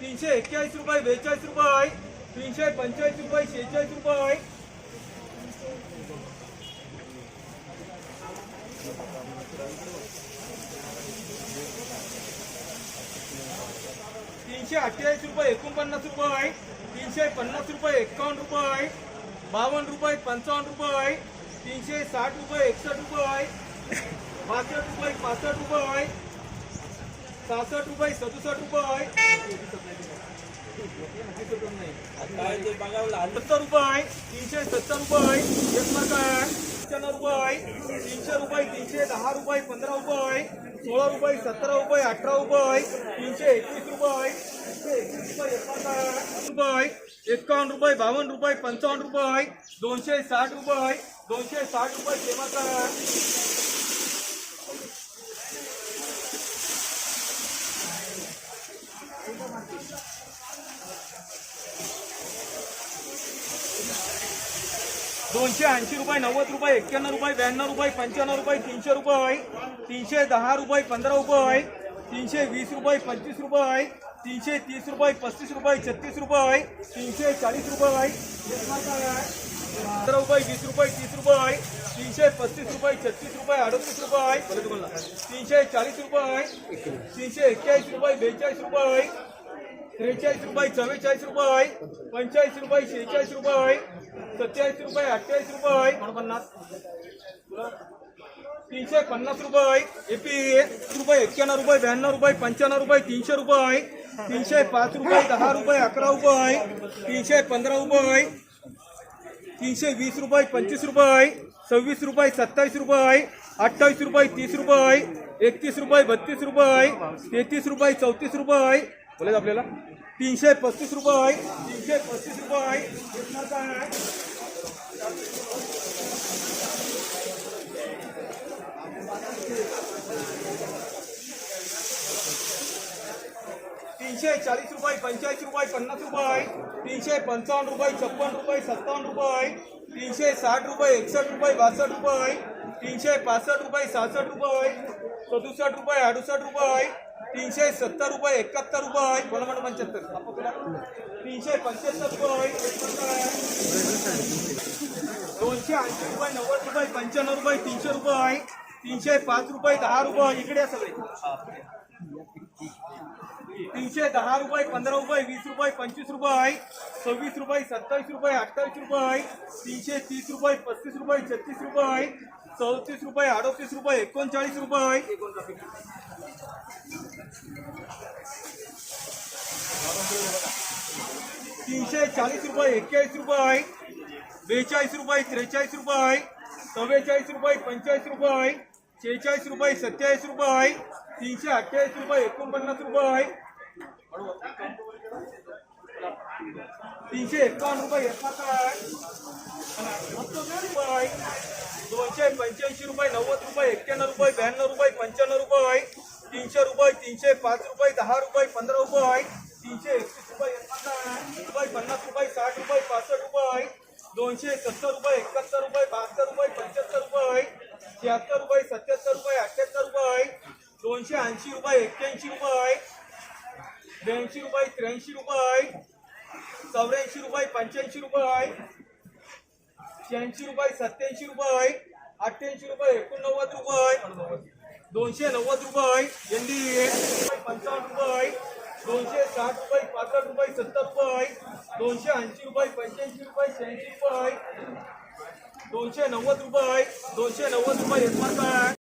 तीनशे एक्केचाळीस रुपये बेचाळीस रुपये. तीनशे पंचेचाळीस रुपये शेहेचाळीस रुपये. तीनशे अठ्ठेचाळीस रुपये एकोणपन्नास रुपये. तीनशे पन्नास रुपये एक्कावन्न रुपये. बावन्न रुपये पंचावन्न रुपये. तीनशे साठ रुपये एकसष्ट रुपये. बासष्ट रुपये पासष्ट रुपये. सहासष्ट रुपये सदुसष्ट रुपये. सत्तर रुपये तीनशे सत्तर रुपये एक मार्क आहे रुपये तीनशे रुपये तीनशे दहा रुपये पंधरा रुपये सोळा रुपये सतरा रुपये अठरा रुपये तीनशे एकवीस रुपये तीनशे एकवीस रुपये एक मार्क रुपये एकावन्न रुपये बावन्न रुपये पंचावन्न रुपये दोनशे साठ रुपये दोनशे साठ रुपये सेवा दोनशे ऐंशी रुपये, नव्वद रुपये, एक्क्याण्णव रुपये, ब्याण्णव रुपये, पंच्याण्णव रुपये, तीनशे रुपये तीनशे दहा रुपये, पंधरा रुपये तीनशे वीस रुपये, पंचवीस रुपये तीनशे तीस रुपये, पस्तीस रुपये, छत्तीस रुपये तीनशे चाळीस रुपये पंधरा रुपये, वीस रुपये, तीस रुपये तीनशे पस्तीस रुपये, छत्तीस रुपये, अडतीस रुपये तीनशे चाळीस रुपये तीनशे एक्केचाळीस रुपये, बेचाळीस रुपये त्रेचाळीस रुपये चव्वेचाळीस रुपये पंचेचाळीस रुपये शेहेचाळीस रुपये सत्तेचाळीस रुपये अठ्ठेचाळीस रुपये. पन्नास तीनशे पन्नास रुपये एपी रुपये एक्क्याण्णव रुपये ब्याण्णव रुपये पंच्याण्णव रुपये तीनशे रुपये. तीनशे पाच रुपये दहा रुपये अकरा रुपये. तीनशे पंधरा रुपये. तीनशे वीस रुपये पंचवीस रुपये. सव्वीस रुपये सत्तावीस रुपये. अठ्ठावीस रुपये तीस रुपये. एकतीस रुपये बत्तीस रुपये. तेहतीस रुपये चौतीस रुपये. बोलायचं आपल्याला? तीनशे पस्तीस रुपये आहे. तीनशे पस्तीस रुपये आहे. तीनशे चाळीस रुपये पंच्याऐंशी रुपये पन्नास रुपये तीनशे पंचावन्न रुपये छप्पन रुपये सत्तावन्न रुपये तीनशे साठ रुपये एकसष्ट रुपये बासष्ट रुपये तीनशे पासष्ट रुपये सहासष्ट रुपये सदुसष्ट रुपये अडुसष्ट रुपये तीनशे सत्तर रुपये एकाहत्तर रुपये कोणामध्ये पंच्याहत्तर. तीनशे पंच्याहत्तर रुपये दोनशे ऐंशी रुपये नव्वद रुपये पंच्याण्णव रुपये तीनशे रुपये तीनशे पाच रुपये दहा रुपये इकडे सगळे. तीनशे दहा रुपये, पंधरा रुपये, वीस रुपये, पंचवीस रुपये सव्वीस रुपये, सत्तावीस रुपये, अठ्ठावीस रुपये तीनशे तीस रुपये, पस्तीस रुपये, छत्तीस रुपये चौतीस रुपये, अडतीस रुपये, एकोणचाळीस रुपये तीनशे चाळीस रुपये, एक्केचाळीस रुपये बेचाळीस रुपये, त्रेचाळीस रुपये चव्वेचाळीस रुपये, पंचेचाळीस रुपये शेहेचाळीस रुपये, सत्तेचाळीस रुपये तीनशे अठ्ठेचाळीस रुपये, एकोणपन्नास रुपये तीनशे एकावन्न रुपये एकाहत्तर रुपये दोनशे पंच्याऐंशी रुपये नव्वद रुपये एक्क्याण्णव रुपये ब्याण्णव रुपये पंच्याण्णव रुपये तीनशे रुपये तीनशे पाच रुपये दहा रुपये पंधरा रुपये तीनशे एकतीस रुपये रुपये पन्नास रुपये साठ रुपये पासष्ट रुपये दोनशे सत्तर रुपये एकाहत्तर रुपये बहात्तर रुपये पंच्याहत्तर रुपये शहात्तर रुपये सत्याहत्तर रुपये अठ्ठ्याहत्तर रुपये दोनशे ऐंशी रुपये एक्क्याऐंशी रुपये ब्याऐंशी रुपये त्र्याऐंशी रुपये चौऱ्याऐंशी रुपये पंच्याऐंशी रुपये शहाऐंशी रुपये सत्याऐंशी रुपये अठ्ठ्याऐंशी रुपये एकोणनव्वद रुपये दोनशे नव्वद रुपये एनडी पंचावन्न रुपये दोनशे साठ रुपये पासष्ट रुपये सत्तर रुपये दोनशे ऐंशी रुपये पंच्याऐंशी रुपये शहाऐंशी रुपये दोनशे नव्वद रुपये दोनशे नव्वद रुपये एक